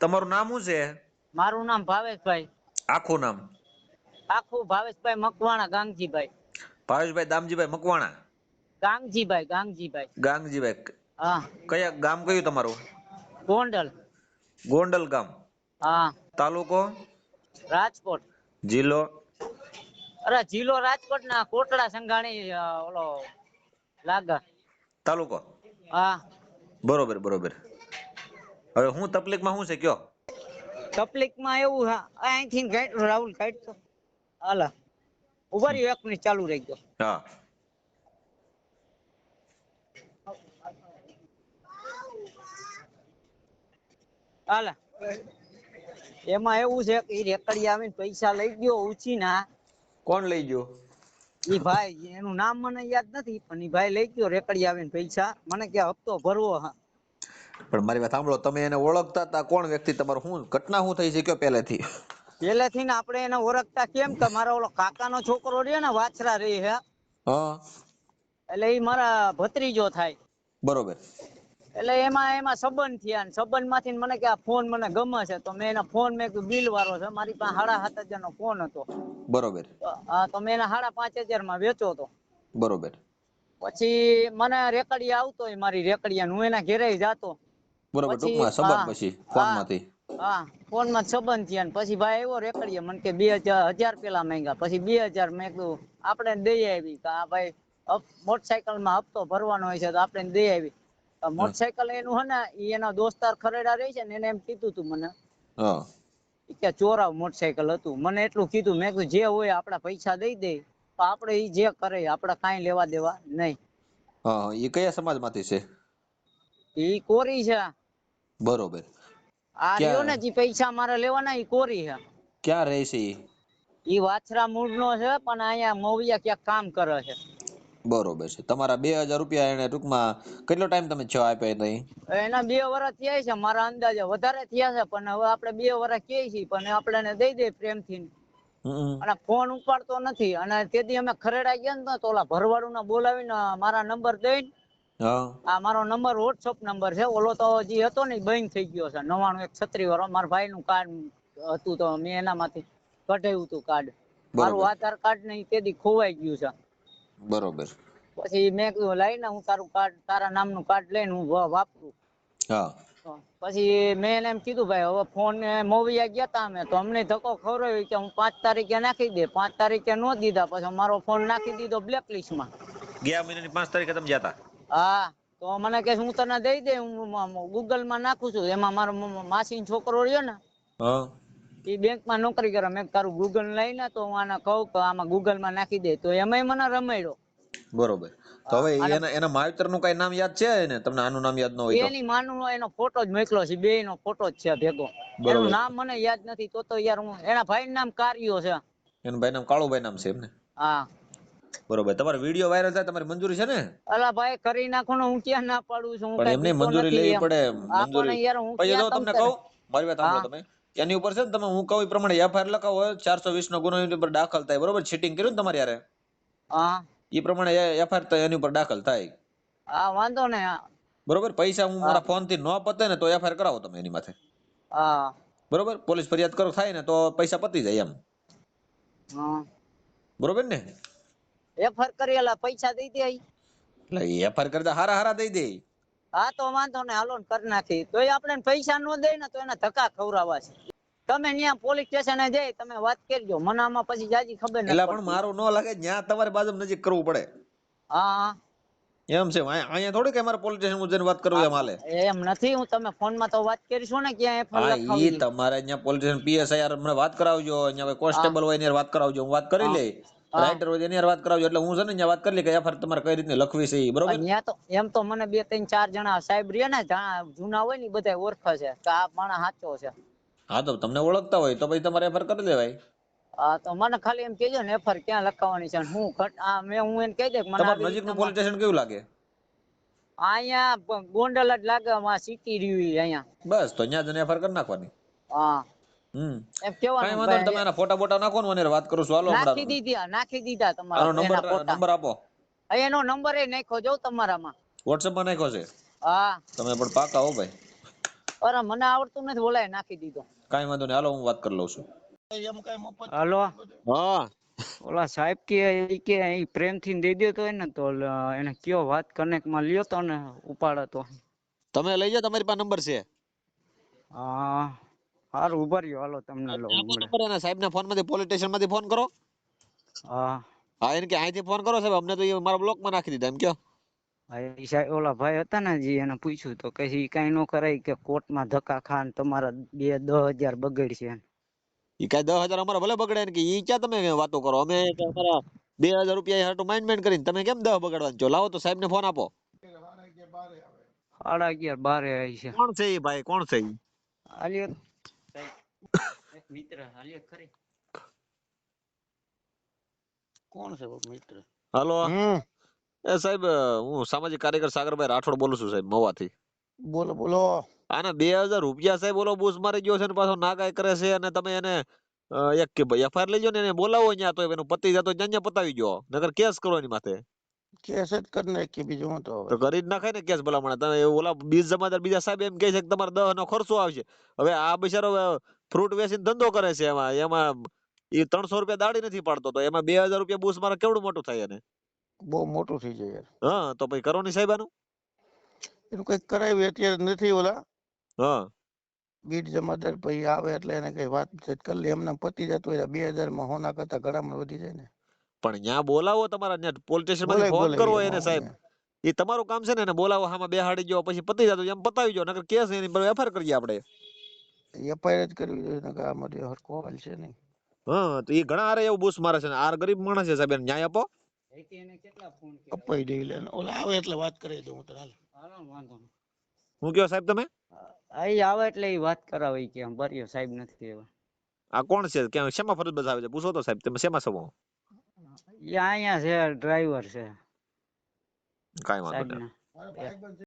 તમારું નામ શું છે? મારું નામ ભાવેશભાઈ. આખું નામ? આખું ભાવેશભાઈ મકવાણા ગાંગજીભાઈ. ભાવેશભાઈ દામજીભાઈ મકવાણા? ગાંગજીભાઈ ગાંગજીભાઈ. ગાંગજીભાઈ. હા. કયા ગામ કયું તમારું? ગોંડલ. ગોંડલ ગામ. હા. તાલુકો? રાજકોટ. જિલ્લો? અરે જિલ્લો રાજકોટ ના કોટડા સંઘાણી ઓલો લાગા. તાલુકો? હા. બરોબર બરોબર. હવે હું તકલીફમાં શું છે કયો? તકલીફમાં એવું હા અહીંથી ગાઈડ રાહુલ ગાઈડ તો. હાલા ઊભા રહ્યો એક મિનિટ ચાલુ રહી ગયો. હા. હાલા. એમાં એવું છે કે રેકડી આવીને પૈસા લઈ ગયો ઉછીના કોણ લઈ ગયો? ઈ ભાઈ એનું નામ મને યાદ નથી પણ ઈ ભાઈ લઈ ગયો રેકડી આવીને પૈસા. મને કે હપ્તો ભરવો હા. પણ મારી વાત સાંભળો તમે એને ઓળખતા હતા કોણ વ્યક્તિ? તમારું શું ઘટના શું થઈ છે કયો પહેલેથી? પહેલેથી ને આપણે એને ઓળખતા કેમ કે મારા ઓલો કાકાનો છોકરો રહ્યો ને વાછરા રહી હે. હા. એટલે એ મારા ભત્રીજો થાય. બરોબર. એટલે એમાં એમાં સંબંધ થયા ને સંબંધમાંથી મને કે આ ફોન મને ગમે છે તો મેં એના ફોન મેં બિલ વાળો છે મારી પાસે સાડા સાત હજાર નો ફોન હતો. બરોબર. હા તો મેં એના સાડા પાંચ હજારમાં વેચો તો. બરોબર. પછી મને રેકડિયા આવતો મારી રેકડિયા હું એના ઘેરે જાતો. બરોબર ટૂંકમાં સંબંધ પછી ફોનમાંથી. હા ફોનમાં સંબંધ થયા પછી ભાઈ એવો રેકડીએ મને કે બે હજાર પેલા માંગ્યા પછી બે હજાર મેં કીધું આપણે દઈ આવી કે આ ભાઈ મોટરસાયકલમાં હપ્તો ભરવાનો હોય છે તો આપણે દઈ આવી. મોટરસાયકલ એનું હે ને એના દોસ્તાર ખરેડા રહી છે ને એને એમ કીધું તું મને. કે ચોરાવ મોટરસાયકલ હતું. મને એટલું કીધું મેં કીધું જે હોય આપડા પૈસા દઈ દે તો આપણે ઈ જે કરે આપણે કાંઈ લેવા દેવા નહીં. હા એ કયા સમાજમાંથી છે? ઈ કોરી છે. બરોબર. આ? રહ્યો ને જે પૈસા મારે લેવાના ઈ કોરી છે ક્યાં રહે છે ઈ? વાછરા મૂળનો છે પણ અહીંયા મોવિયા ક્યાંક કામ કરે છે. બરોબર છે. તમારા બે હજાર રૂપિયા એને ટૂંકમાં કેટલો ટાઈમ તમે છો આપ્યા નહીં એના બે વર્ષ થયા છે મારા અંદાજે વધારે થયા છે પણ હવે આપણે બે વર્ષ કહે છીએ પણ આપણે એને દઈ દે પ્રેમથી અને ફોન ઉપાડતો નથી અને તેથી અમે ખરેડા ગયા ને તો ઓલા ભરવાડું બોલાવીને મારા નંબર દઈને આ મારો નંબર વોટ્સઅપ નંબર છે. ઓલો તો જે હતો ને બંધ થઈ ગયો છે. નવાણું એક છત્રી વાળો. મારા ભાઈ નું કાર્ડ હતું તો મેં એનામાંથી કઢાવ્યું હતું કાર્ડ. મારું આધાર કાર્ડ નહીં તેથી ખોવાઈ ગયું છે. બરોબર. પછી મેં કીધું લઈને હું તારું કાર્ડ તારા નામનું કાર્ડ લઈને હું વાપરું. હા. પછી મેં એને એમ કીધું ભાઈ હવે ફોન મોવિયા ગયા તા અમે તો અમને ધક્કો ખવડાવ્યો કે હું પાંચ તારીખે નાખી દે. પાંચ તારીખે નો દીધા પછી મારો ફોન નાખી દીધો બ્લેકમાં. ગયા મહિનાની પાંચ તારીખે તમે જતા હા તો મને કે હું તને દઈ દે હું ગૂગલમાં નાખું છું એમાં મારો માસી છોકરો રહ્યો ને હા. એ બેંકમાં નોકરી કરે મેં તારું ગૂગલ લઈને તો હું આને કહું કે આમાં ગૂગલમાં નાખી દે તો એમાંય મને રમાડ્યો બરોબર. તો હવે એના એના માવતરનું કઈ નામ યાદ છે ને તમને આનું નામ યાદ ન હોય એની માનું એનો ફોટો જ મોકલો છે બે નો ફોટો જ છે ભેગો. એનું નામ મને યાદ નથી તો તો યાર હું એના ભાઈ નામ કાર્યો છે. એનું ભાઈ નામ કાળુભાઈ નામ છે એમને? હા. બરોબર. તમારો વીડિયો વાયરલ થાય તમારી મંજૂરી છે ને? અલા ભાઈ કરી નાખો ને હું ક્યાં ના પાડું છું પણ એમને મંજૂરી લેવી પડે મંજૂરી. પછી જો તમને કહું મારી વાત સાંભળો તમે. એની ઉપર છે ને તમે હું કહું એ પ્રમાણે એફઆઈઆર લખાવો ચારસો વીસ નો ગુનો એની ઉપર દાખલ થાય બરોબર? ચીટિંગ કર્યું ને તમારે યારે એ પ્રમાણે એફઆઈઆર એની ઉપર દાખલ થાય. હા વાંધો ને બરોબર? પૈસા હું મારા ફોનથી ન પતે ને તો એફઆઈઆર કરાવો તમે એની માથે. હા. બરોબર? પોલીસ ફરિયાદ કરો થાય ને તો પૈસા પતી જાય એમ. બરોબર ને? એફઆર કરેલા પૈસા દઈ દે એટલે એફઆઈઆર કરતા હારા હારા દઈ દે હા તો વાંધો ને હાલો ને કરી નાખી. તોય આપણે પૈસા નો દે ને તો એના ધક્કા ખવરાવા છે. તમે ન્યા પોલીસ સ્ટેશને જઈ તમે વાત કરજો. મને આમાં પછી જાજી ખબર એટલે પણ. મારું ન લાગે ન્યા તમારે બાજુ નજીક કરવું પડે. હા. એમ છે અહીંયા થોડી કે અમારે પોલીસ સ્ટેશન જઈને વાત કરું એમ હાલે. એમ નથી હું તમે ફોનમાં તો વાત કરીશું ને ક્યાં એફઆર હા ઈ તમારે અહીંયા પોલીસ સ્ટેશન પીએસઆઈ મને વાત કરાવજો અહીંયા કોઈ કોન્સ્ટેબલ હોય ને વાત કરાવજો હું વાત કરી લે રાઇટર હોય એની વાત કરાવજો. એટલે હું છે ને અહીંયા વાત કરી લે કે એફઆઈઆર તમારે કઈ રીતની લખવી છે બરોબર? અહીંયા તો એમ તો મને બે ત્રણ ચાર જણા સાહેબ રે ને જૂના હોય ને બધા ઓળખે છે. કે આ માણસ સાચો છે. હા તો તમને ઓળખતા હોય તો પછી તમારે એફઆઈઆર કરી લેવાય. હા તો મને ખાલી એમ કેજો ને એફઆર ક્યાં લખાવવાની છે હું આ મેં હું એને કહી દે કે મને તમારું નજીકનું પોલીસ સ્ટેશન કેવું લાગે? અહીંયા ગોંડલ જ લાગે માં સિટી રહ્યું અહીંયા. બસ તો અહીંયા જ ફર કરી નાખવાની. હા. એમ કઈ કેવાનું વાંધો નહીં તમે ભાઈ, એના ફોટા બોટા નાખો ને મને વાત કરું છું. હાલો નાખી દીધા નાખી દીધા આનો નંબર નંબર આપો. હા, એનો નંબર એ નાખ્યો જો તમારામાં. વોટ્સએપમાં નાખ્યો છે? હા. તમે પણ પાકા હો ભાઈ. અરે મને આવડતું નથી ઓલાએ નાખી દીધો. કાંઈ વાંધો નહીં હાલો હું વાત કરી લઉં છું. હાલો. હા. ઓલા સાહેબ કે ઈ પ્રેમથી દઈ દેતો હોય ને તો એને કયો વાત કનેક્ટમાં લ્યો તો ને ઉપાડો તો. તમે લઈ જાઓ તમારી પાસે નંબર છે. હા. હારું ઊભા રહ્યો. હાલો તમને લો. નંબર એના સાહેબના ફોનમાંથી પોલીસ સ્ટેશનમાંથી ફોન કરો. હા. હા એને કે અહીંથી ફોન કરો સાહેબ અમને તો એ મારા બ્લોકમાં નાખી દીધા એમ કયો. સાહેબ ઓલા ભાઈ હતા ને જી એને પૂછ્યું તો કે ઈ કાંઈ નો કરાય કે કોર્ટમાં ધક્કા ખાન તમારા બે દસ હજાર બગડશે ઈ કાંઈ દસ હજાર અમારા ભલે બગડે ને કે ઈ ક્યાં તમે વાતો કરો? અમે અમારા બે હજાર રૂપિયા હાટું માઇન્ડ માઇન્ડ કરીને તમે કેમ દસ બગડવાનું છો? લાવો તો સાહેબને ફોન આપો. સાડા અગિયાર બારે આવી છે. કોણ છે ભાઈ? કોણ છે ઈ? મિત્ર હાલ્યો ખરી. કોણ છે મિત્ર? હાલો. એ સાહેબ હું સામાજિક કાર્યકર સાગરભાઈ રાઠોડ બોલું છું સાહેબ મવાથી. બોલો બોલો. આના બે હજાર રૂપિયા સાહેબ ઓલો બૂસ મારી ગયો છે ને પાછો નાગાઈ કરે છે અને તમે એને એક કે ભાઈ એફઆઈઆર લઈ જાઓ ને એને બોલાવો અહીંયા તો એનું પતિ જતો ત્યાં ત્યાં પતાવી ગયો નગર કેસ કરો એની માથે. કેસ જ કરી નાખી બીજું હું તો તો કરી જ નાખાય ને કેસ ભલામણ. તમે ઓલા બીજ જમાદાર બીજા સાહેબ એમ કહે છે કે તમારે દહ નો ખર્ચો આવશે. હવે આ બિચારો ફ્રૂટ વેચીને ધંધો કરે છે એમાં. એમાં એ ત્રણસો રૂપિયા દાડી નથી પાડતો તો એમાં બે હજાર રૂપિયા બૂસ મારે કેવડું મોટું થાય એને? બહુ મોટું થઈ જાય યાર. હા તો પછી કરો ની સાહેબ આનું? એનું કંઈક કરાવ્યું અત્યારે નથી ઓલા. હા. બીટ જમાદાર પછી આવે એટલે એને કઈ વાત કરી લે. એમને પતી જતું હોય બે હજારમાં હોના કરતા ઘણામાં વધી જાય ને. પણ ત્યાં બોલાવો તમારા ત્યાં પોલીસ સ્ટેશનમાંથી ફોન કરવો એને સાહેબ. એ તમારું કામ છે ને એને બોલાવો હામાં બેહાડી ગયો પછી પતી જતો એમ પતાવી ગયો નકર કેસ એની પર એફઆઈઆર કરીએ આપણે. એફઆઈઆર જ કરવી જોઈએ નકર આમાં તો હરખો હાલ છે નહીં. હા તો એ ઘણા હારે એવું બૂસ મારે છે ને આ ગરીબ માણસ છે સાહેબ એને ન્યાય આપો. એને કેટલા ફોન અપાઈ દઈ લે ઓલા આવે એટલે વાત કરી દઉં હું તો હાલ. હાલો વાંધો નહીં. હું કયો સાહેબ તમે? આ ઈ આવે એટલે ઈ વાત કરાવે ઈ કે આમ ભર્યો સાહેબ નથી એવા આ કોણ છે? ક્યાં શેમાં ફરજ બજાવે છે? પૂછો તો સાહેબ તમે શેમાં છો? ઈ અહીંયા છે ડ્રાઈવર છે. કાંઈ વાંધો નહીં. સાહેબના.